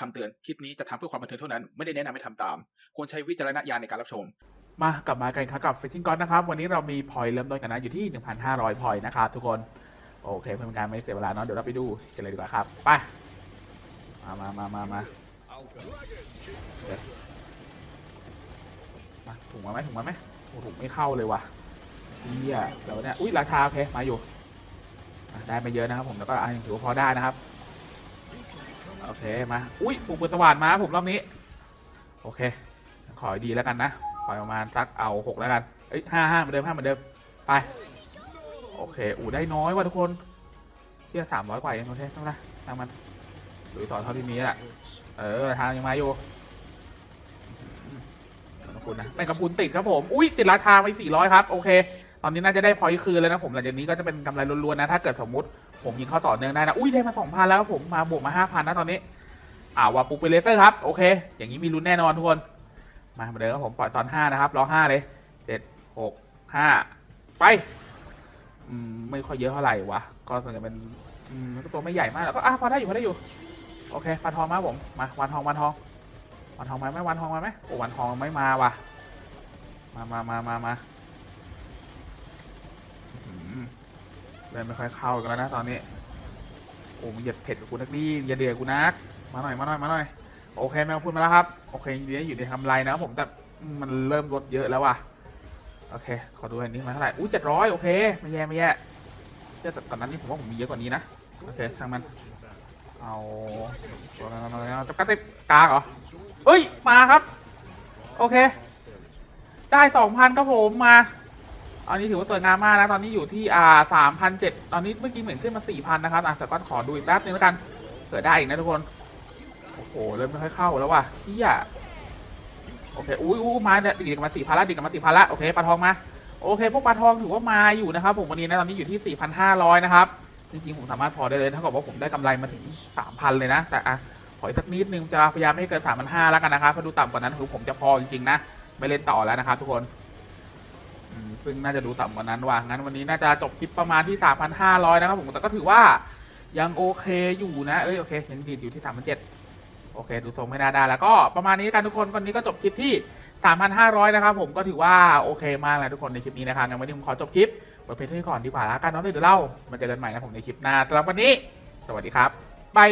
คำเตือนคลิปนี้จะทำเพื่อความบันเทิงเท่านั้น ไม่ได้แนะนำให้ทำตาม ควรใช้วิจารณญาณในการรับชม มากลับมากันครับกับฟิชชิงก้อนนะครับ วันนี้เรามีพอยเริ่มต้นกันนะอยู่ที่ 1,500พอยนะครับทุกคน โอเคเพื่อเป็นการไม่เสียเวลาเนาะเดี๋ยวเราไปดูกันเลยดีกว่าครับ ไป มามามามามามาถุงมาไหมถุงมาไหมโอ้ถุงไม่เข้าเลยว่ะเฮียเดี๋ยวเนี่ยอุ้ยราคาโอเคมาอยู่ได้ไม่เยอะนะครับผมแล้วก็อะยังถือว่าพอได้นะครับ โอเค มา อุ้ยปุ่มปืนสว่านมาผมรอบนี้ โอเค ขอให้ดีแล้วกันนะปล่อยประมาณสักเอาหกแล้วกัน เอ้ยห้าห้าเหมือนเดิมห้าเหมือนเดิม ไป โอเค อูได้น้อยว่ะทุกคนเที่ยสามร้อยกว่าเองโอเคต้องนะทางมันหรือต่อเท่าที่มีแหละ เออทางยังมาอยู่ขอบคุณนะเป็นกระพุนติดครับผม อุ้ยติดราคาไปสี่ร้อยครับ โอเค ตอนนี้น่าจะได้พอยคืนแล้วนะผม หลังจากนี้ก็จะเป็นกำไรล้วนๆนะ ถ้าเกิดสมมติ ผมยิงเข้าต่อเนื่องได้นะ อุ้ยได้มาสองพันแล้วผมมาบวกมาห้าพันนะตอนนี้ อ่าวาปูเปเลเซอร์ครับ โอเค อย่างนี้มีลุ้นแน่นอนทุกคน มาเหมือนเดิมครับผมปล่อยตอนห้านะครับรอห้าเลยเจ็ดหกห้าไป อืมไม่ค่อยเยอะเท่าไหร่วะ ก็ส่วนใหญ่เป็นอืมก็ตัวไม่ใหญ่มากแล้วก็อะพอได้อยู่พอได้อยู่ โอเคปลาทองมาผม มาวันทองวันทองวันทองมาไหมวันทองมาไหมโอ้วันทองไม่มาว่ะ มามามามามาอื้อหือ เล่นไม่ค่อยเข้ากันแล้วนะตอนนี้โอ้มึงอย่าเผ็ดกูนักดิอย่าเดือดกูนัก มาหน่อยมาหน่อยมาหน่อยโอเคแมวพูดมาแล้วครับโอเคอยู่ในอยู่ในทำไรนะผมแต่มันเริ่มลดเยอะแล้วว่ะโอเค ขอดูอันนี้มาเท่าไหร่อุ้ยเจ็ดร้อยโอเคไม่แย่ไม่แย่แต่ก่อนนั้นนี่ผมว่าผมมีเยอะกว่านี้นะโอเคช่างมันเอาตัวนั้นมาแล้วจะกระติบกาเหรอเอ้ยมาครับ โอเค ได้สองพันครับผมมา อันนี้ถือว่าสวยงามมากนะตอนนี้อยู่ที่อ่าสามพันเจ็ดตอนนี้เมื่อกี้เหมือนขึ้นมาสี่พันนะครับอะแต่ก็ขอดูอีกแป๊บนึงแล้วกันเกิดได้อีกนะทุกคนโอ้โหเริ่มไม่ค่อยเข้าแล้วว่ะเฮียโอเคอุ้ยอุ้มาเนี่ยดีกันมาสี่พันละดีกันมาสี่พันละโอเคปลาทองมาโอเค พวกปลาทองถือว่ามาอยู่นะครับผมวันนี้นะตอนนี้อยู่ที่สี่พันห้าร้อยนะครับจริงๆผมสามารถพอได้เลยเท่ากับว่าผมได้กำไรมาถึงสามพันเลยนะ แต่อะขออีกสักนิดนึงจะพยายามไม่ให้เกินสามพันห้าแล้วกันนะครับถ้าดูต่ำกว่านั้นคือผมจะพอจริงๆนะไม่เล่นต่อแล้วนะครับทุกคน ซึ่งน่าจะดูต่ำกว่านั้นว่ะงั้นวันนี้น่าจะจบคลิปประมาณที่สามพันะครับผมแต่ก็ถือว่ายังโอเคอยู่นะเอ้ยโอเคยังดีดอยู่ที่สามพันเจ็ดโอเค ดูทรงไม่น่าได้แล้วก็ประมาณนี้กันทุกคนวันนี้ก็จบคลิปที่ 3,500 นะครับผมก็ถือว่าโอเคมากเลยทุกคนในคลิปนี้นะครับงั้นวันนี้ผมขอจบคลิปไว้เพียงเท่านี้ก่อนดีกว่าแล้วกันเนาะเดี๋ยวเล่ามาเจอกันใหม่นะผมในคลิปหน้าสำหรับวันนี้ สวัสดีครับบาย